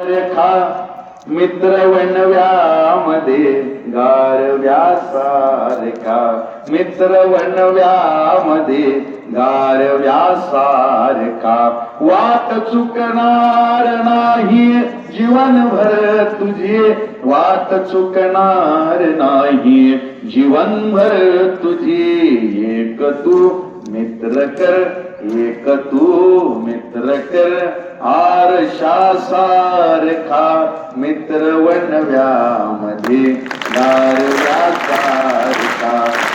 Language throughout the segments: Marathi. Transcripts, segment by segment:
रेखा मित्र वणव्यामध्ये गारव्या सारखा मित्र वणव्यामध्ये गारव्या सारखा वाट चुकणार नाही जीवनभर तुझे. वाट चुकणार नाही जीवनभर तुझी. एक तू मित्र कर एक तू मित्र कर. आरशासा सारखा मित्र वनव्यामध्ये गारव्या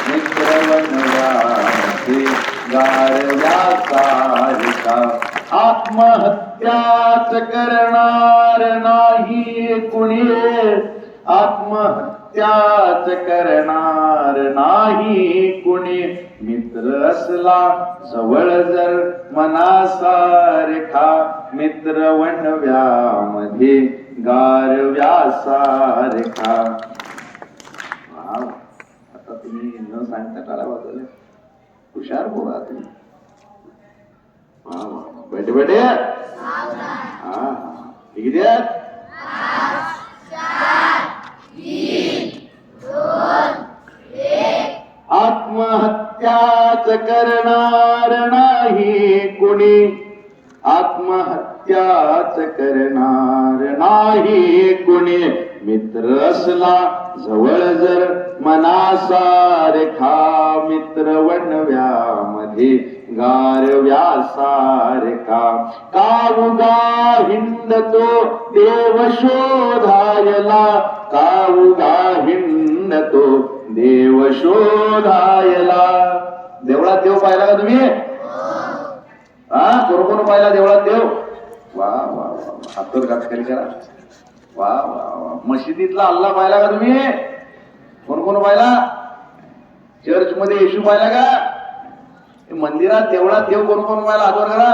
मित्र वनव्यामध्ये गारव्या आत्महत्याच करणार नाही कुणी. आत्महत्याच करणार नाही कुणी. मित्र असला जवळ जर मनासारखा मित्र वणव्यामध्ये गारव्यासारखा वाव. आता तुम्ही न सांगता काढा वाजवले हुशार बोला तुम्ही. बैठे बैठे. हा हा. किती आहेत? आत्महत्याच करणार नाही कोणी. आत्महत्या त्याच करणार नाही कुणी. मित्र असला जवळ जर मनासारखा मित्र वनव्यामध्ये. गारव्या सारखा कावुगा हिंडतो देव शोधायला? कावुगा हिंडतो देव शोधायला? देवळात देव पाहिला का तुम्ही? हा? कोण कोण पाहिला देवळात देव? वा वा वा हातोर खाली करा वा वा वा. मशिदीतला अल्ला पाहिला का तुम्ही? कोण कोण पाहिला? चर्च मध्ये येशू पाहिला का? मंदिरात देवळात देव कोण कोण पाहिला? हातवर करा.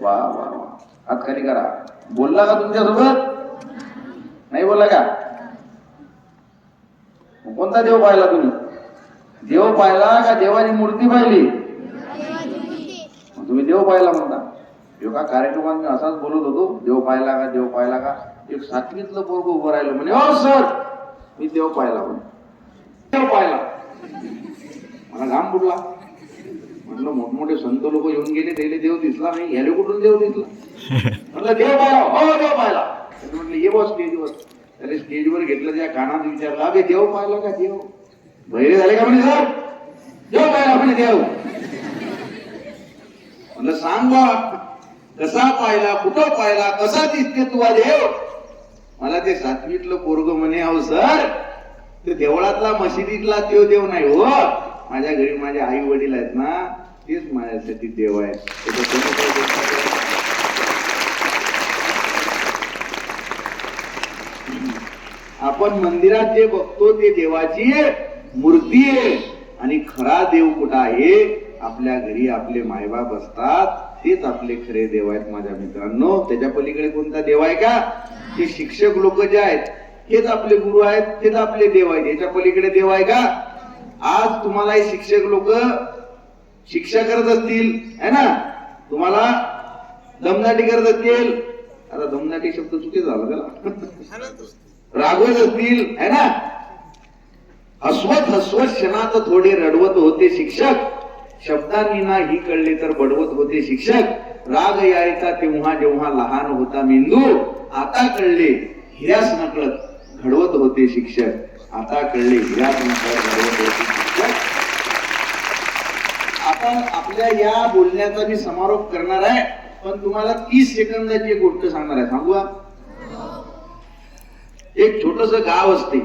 वा वा वा. हात खाली करा. बोलला का तुमच्यासोबत? नाही बोलला का? कोणता देव पाहिला तुम्ही? देव पाहिला का देवाची मूर्ती पाहिली? तुम्ही देव पाहिला म्हणता. एका कार्यक्रमात मी असाच बोलत होतो देव पाहिला का देव पाहिला का? एक सातवीतलं पोरग उभं राहिलं म्हणे हो सर मी देव पाहिला म्हणे. देव पाहिला मला घाम फुटला. म्हटलं मोठमोठे संत लोक येऊन गेले त्याला देव दिसला नाही ह्याले कुठून देव दिसला? म्हटलं देव पाहिला हो देव पाहिला त्याने म्हटलं ये बस स्टेजवर त्याला स्टेजवर घेतलं त्या कानात विचारलं अगे देव पाहिला का देव? बहिरे झाले का म्हणे सर? देव पाहिला म्हणे देव. म्हणलं सांग बा. कसा पाहिला कुठं पाहिला कसा दिसते तुला देव हो? मला ते सातवीतलं पोरग म्हणे अहो सर ते देवळातला मशिदीतला देव देव नाही हो. माझ्या घरी माझे आई वडील आहेत ना तेच माझ्यासाठी देव आहे? आपण मंदिरात जे बघतो ते देवाची मूर्ती आहे. आणि खरा देव कुठं आहे? आपल्या घरी आपले मायबाप असतात. तेच आपले खरे देव आहेत माझ्या मित्रांनो. त्याच्या पलीकडे कोणता देव आहे का? ते शिक्षक लोक जे आहेत हेच आपले गुरु आहेत तेच आपले देव आहेत. याच्या पलीकडे देव आहे का? आज तुम्हाला हे शिक्षक लोक शिक्षा करत असतील है ना? तुम्हाला दमदाटी करत असतील. आता दमदाटी शब्द चुकी झाला त्याला. रागवत असतील है ना? हसवत हसवत क्षणात थोडे रडवत होते शिक्षक. शब्दांनी नाही कळले तर बडवत होते शिक्षक. राग यायचा तेव्हा जेव्हा लहान होता मेंदू. आता कळले हिऱ्यास नकळत घडवत होते शिक्षक. आता कळले हिऱ्यास नकळत घडवत होते शिक्षक. आता आपल्या या बोलण्याचा मी समारोप करणार आहे. पण तुम्हाला तीस सेकंदाची एक गोष्ट सांगणार आहे. सांगू एक छोटस गाव असते.